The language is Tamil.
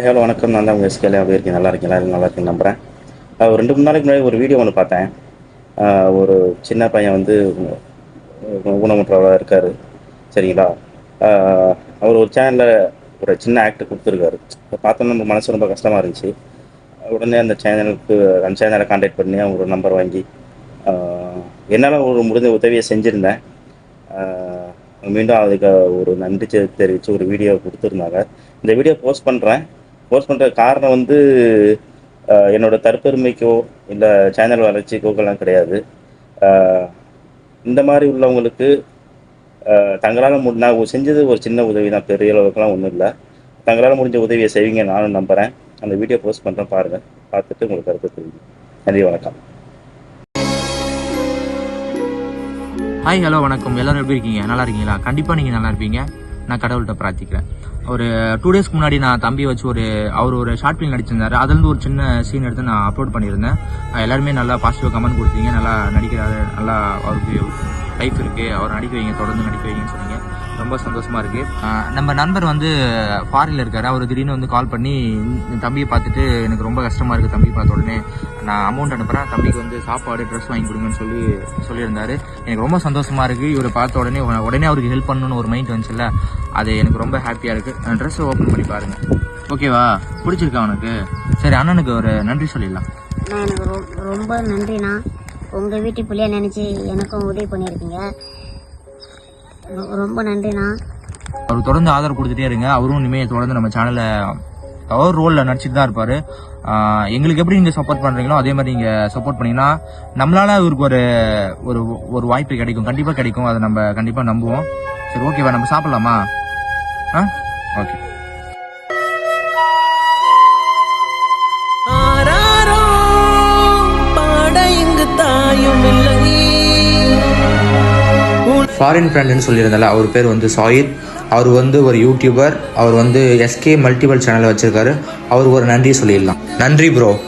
ஹலோ வணக்கம். நான் தான் உங்கள் எஸ்கேலே அப்படி இருக்கேன் நல்லா இருக்கேன் எல்லாரும் நல்லா இருக்கேன் நம்புகிறேன் ஒரு ரெண்டு மூணு நாளைக்கு முன்னாடி ஒரு வீடியோ ஒன்று பார்த்தேன். ஒரு சின்ன பையன் வந்து ஊனமுற்றவராக இருக்கார். சரிங்களா? அவர் ஒரு சேனலில் ஒரு சின்ன ஆக்ட் கொடுத்துருக்காரு. பார்த்தோம்னா நம்ம மனசு ரொம்ப கஷ்டமாக இருந்துச்சு. உடனே அந்த சேனலுக்கு அந்த சேனலை காண்டாக்ட் பண்ணி அவங்க ஒரு நம்பர் வாங்கி என்னால் ஒரு முடிஞ்ச உதவியை செஞ்சுருந்தேன். மீண்டும் அதுக்கு ஒரு நன்றி தெரிவித்து ஒரு வீடியோ கொடுத்துருந்தாங்க. இந்த வீடியோ போஸ்ட் பண்ணுறேன் போஸ்ட் பண்ணுற காரணம் வந்து என்னோடய என்னோட தற்பெருமைக்கோ இல்லை சேனல் வளர்ச்சிக்கோக்கெல்லாம் கிடையாது. இந்த மாதிரி உள்ளவங்களுக்கு தங்களால் முடி நான் செஞ்சது ஒரு சின்ன உதவி தான். பெரிய அளவுக்குலாம் ஒன்றும் இல்லை. தங்களால் முடிஞ்ச உதவியை செய்வீங்க நானும் நம்புகிறேன் அந்த வீடியோ போஸ்ட் பண்ணுறேன் பாருங்கள் பார்த்துட்டு உங்களுக்கு கருத்து தெரியும் நன்றி வணக்கம். ஹாய் ஹலோ வணக்கம். எல்லாரும் எப்படி இருக்கீங்க? நல்லா இருக்கீங்களா? கண்டிப்பாக நீங்கள் நல்லா இருப்பீங்க. நான் கடவுள்கிட்ட பிரார்த்திக்கிறேன். ஒரு டூ டேஸ்க்கு முன்னாடி நான் தம்பி வச்சு ஒரு அவர் ஒரு ஷார்ட் ஃபிலிம் நடிச்சிருந்தாரு. அதுலேருந்து ஒரு சின்ன சீன் எடுத்து நான் அப்லோட் பண்ணியிருந்தேன். எல்லாருமே நல்லா பாசிட்டிவ் கமெண்ட் கொடுத்தீங்க. நல்லா நடிக்கிறாரு. நல்லா அவருக்கு லைஃப் இருக்கு. அவர் நடிக்க வைங்க தொடர்ந்து நடிக்க வைங்கன்னு சொன்னீங்க. ரொம்ப சந்தோஷமா இருக்கு. அஹ் நம்ம நண்பர் வந்து ஃபாரின்ல இருக்காரு. அவர் திடீர்னு வந்து கால் பண்ணி தம்பியை பார்த்துட்டு எனக்கு ரொம்ப கஷ்டமா இருக்கு தம்பி பார்த்த உடனே. நான் அமௌண்ட் அனுப்புறேன். தம்பிக்கு வந்து சாப்பாடு ட்ரெஸ் வாங்கி கொடுங்கன்னு சொல்லி சொல்லியிருந்தாரு. எனக்கு ரொம்ப சந்தோஷமா இருக்கு. இவரை பார்த்த உடனே உடனே அவருக்கு ஹெல்ப் பண்ணணும்னு ஒரு மைண்ட் வந்துச்சுல்ல. அது எனக்கு ரொம்ப ஹாப்பியா இருக்கு. ட்ரெஸ் ஓப்பன் பண்ணி பாருங்க. ஓகேவா பிடிச்சிருக்கா உனக்கு? சரி அண்ணனுக்கு ஒரு நன்றி சொல்லிடலாம். நான் எனக்கு ரொம்ப நன்றிண்ணா. உங்கள் வீட்டு பிள்ளைய நினச்சி எனக்கும் உதவி பண்ணியிருக்கீங்க. ரொம்ப நன்றிண்ணா. அவர் தொடர்ந்து ஆதரவு கொடுத்துட்டே இருங்க. அவரும் இனிமேல் தொடர்ந்து நம்ம சேனலை அவர் ரோலில் நடிச்சிட்டு தான் இருப்பார். எங்களுக்கு எப்படி நீங்கள் சப்போர்ட் பண்ணுறீங்களோ அதே மாதிரி நீங்கள் சப்போர்ட் பண்ணீங்கன்னா நம்மளால் இவருக்கு ஒரு ஒரு ஒரு வாய்ப்பு கிடைக்கும். கண்டிப்பாக கிடைக்கும். அதை நம்ம கண்டிப்பாக நம்புவோம். சரி ஓகேவா நம்ம சாப்பிட்லாமா? ஆ? ஓகே ஃபாரின் ஃப்ரெண்டுன்னு சொல்லியிருந்தால அவர் பேர் வந்து சாயித். அவர் வந்து ஒரு யூடியூபர் அவர் வந்து எஸ்கே மல்டிபிள் சேனல் வச்சிருக்காரு. அவருக்கு ஒரு நன்றி சொல்லிடலாம். நன்றி ப்ரோ